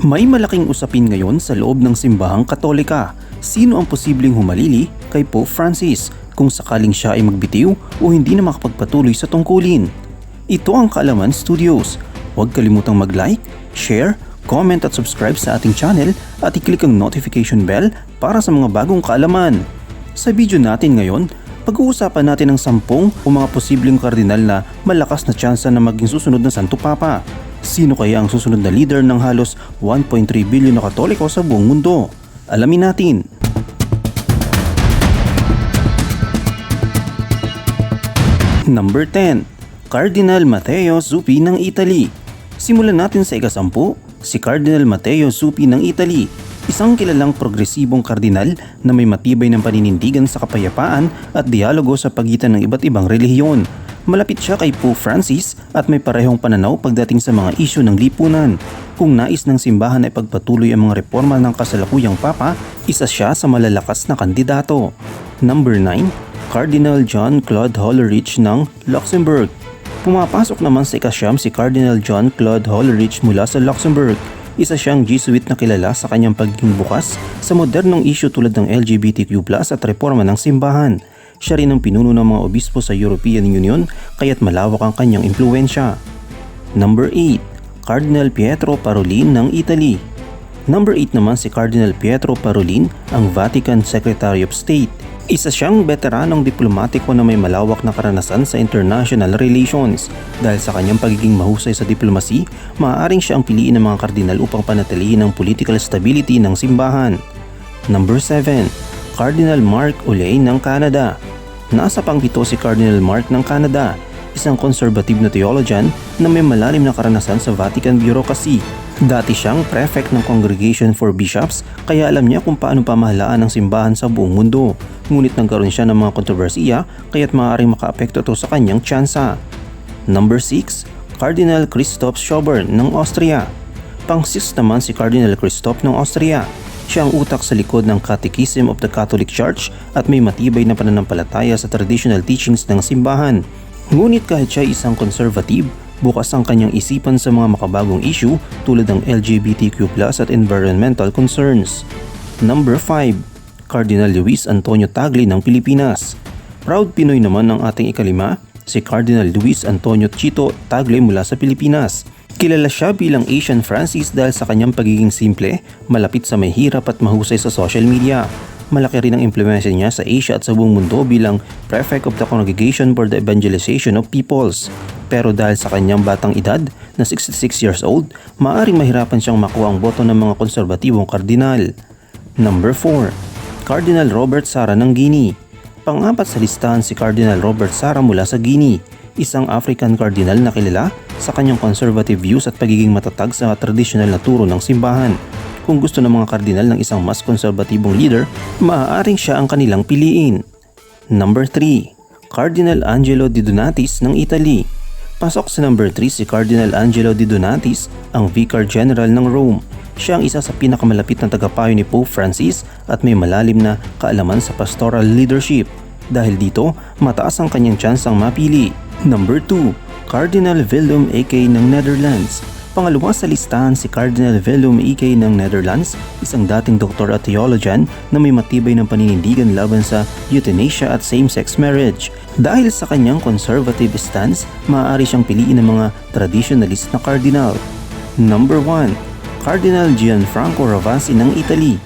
May malaking usapin ngayon sa loob ng simbahang katolika. Sino ang posibleng humalili kay Pope Francis kung sakaling siya ay magbitiw o hindi na makapagpatuloy sa tungkulin? Ito ang Kaalaman Studios. Huwag kalimutang mag-like, share, comment at subscribe sa ating channel at i-click ang notification bell para sa mga bagong kaalaman. Sa video natin ngayon, pag-uusapan natin ang sampung o mga posibleng kardinal na malakas na tsansa na maging susunod na Santo Papa. Sino kaya ang susunod na leader ng halos 1.3 billion na katoliko sa buong mundo? Alamin natin. Number 10. Cardinal Matteo Zuppi ng Italy. Simulan natin sa ikasampu, si Cardinal Matteo Zuppi ng Italy, isang kilalang progresibong kardinal na may matibay ng paninindigan sa kapayapaan at dialogo sa pagitan ng iba't ibang relihiyon. Malapit siya kay Pope Francis at may parehong pananaw pagdating sa mga isyu ng lipunan. Kung nais ng simbahan ay pagpatuloy ang mga reforma ng kasalukuyang papa, isa siya sa malalakas na kandidato. Number 9. Cardinal John Claude Hollerich ng Luxembourg. Pumapasok naman sa ikasyam si Cardinal John Claude Hollerich mula sa Luxembourg. Isa siyang Jesuit na kilala sa kanyang pagiging bukas sa modernong isyu tulad ng LGBTQ+ at reforma ng simbahan. Siya rin ang pinuno ng mga obispo sa European Union kaya't malawak ang kanyang impluensya. Number 8. Cardinal Pietro Parolin ng Italy. Number 8 naman si Cardinal Pietro Parolin, ang Vatican Secretary of State. Isa siyang veteranong diplomatiko na may malawak na karanasan sa international relations. Dahil sa kanyang pagiging mahusay sa diplomasi, maaaring siya ang piliin ng mga kardinal upang panatilihin ang political stability ng simbahan. Number 7. Cardinal Mark Ulay ng Canada. Nasa pangpito si Cardinal Mark ng Canada, isang conservative na theologian na may malalim na karanasan sa Vatican bureaucracy. Dati siyang prefect ng Congregation for Bishops kaya alam niya kung paano pamahalaan ang simbahan sa buong mundo. Ngunit nagkaroon siya ng mga kontrobersiya kaya't maaaring makaapekto ito sa kanyang tsansa. Number 6. Cardinal Christoph Schauber ng Austria. Pang-6 naman si Cardinal Christoph ng Austria. Siya ang utak sa likod ng Catechism of the Catholic Church at may matibay na pananampalataya sa traditional teachings ng simbahan. Ngunit kahit siya isang conservative, bukas ang kanyang isipan sa mga makabagong issue tulad ng LGBTQ+ at environmental concerns. Number 5. Cardinal Luis Antonio Tagle ng Pilipinas. Proud Pinoy naman ng ating ikalima, si Cardinal Luis Antonio Chito Tagle mula sa Pilipinas. Kilala siya bilang Asian Francis dahil sa kanyang pagiging simple, malapit sa may hirap at mahusay sa social media. Malaki rin ang impluensya niya sa Asia at sa buong mundo bilang Prefect of the Congregation for the Evangelization of Peoples. Pero dahil sa kanyang batang edad na 66 years old, maaaring mahirapan siyang makuha ang boto ng mga konserbatibong kardinal. Number 4. Cardinal Robert Sara ng Guinea. Pang-apat sa listahan si Cardinal Robert Sara mula sa Guinea, isang African cardinal na kilala sa kanyang conservative views at pagiging matatag sa traditional na turo ng simbahan. Kung gusto ng mga kardinal ng isang mas konserbatibong leader, maaaring siya ang kanilang piliin. Number 3. Cardinal Angelo Di Donatis ng Italy. Pasok sa number 3 si Cardinal Angelo Di Donatis, ang Vicar General ng Rome. Siya ang isa sa pinakamalapit na tagapayo ni Pope Francis at may malalim na kaalaman sa pastoral leadership. Dahil dito, mataas ang kanyang tsansang mapili. Number 2. Cardinal Willem AK ng Netherlands. Pangalawa sa listahan si Cardinal Willem AK ng Netherlands, isang dating doktor at theologian na may matibay ng paninindigan laban sa euthanasia at same-sex marriage. Dahil sa kanyang conservative stance, maaari siyang piliin ng mga traditionalist na cardinal. Number 1. Cardinal Gianfranco Ravasi ng Italy.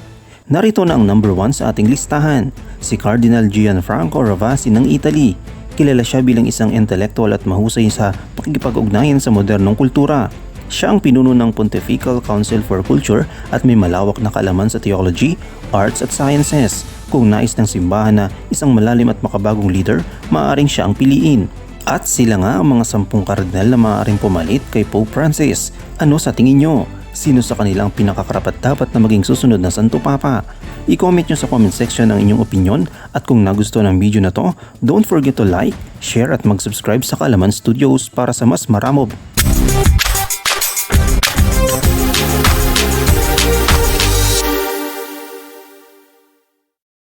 Narito na ang number 1 sa ating listahan, si Cardinal Gianfranco Ravasi ng Italy. Kilala siya bilang isang intellectual at mahusay sa pakikipag-ugnayan sa modernong kultura. Siya ang pinuno ng Pontifical Council for Culture at may malawak na kaalaman sa theology, arts at sciences. Kung nais ng simbahan na isang malalim at makabagong leader, maaaring siya ang piliin. At sila nga ang mga sampung kardinal na maaaring pumalit kay Pope Francis. Ano sa tingin nyo? Sino sa kanilang pinakakarapat dapat na maging susunod na Santo Papa? I-comment nyo sa comment section ang inyong opinion at kung nagustuhan ang video na to, don't forget to like, share at mag-subscribe sa Kalaman Studios para sa mas maramo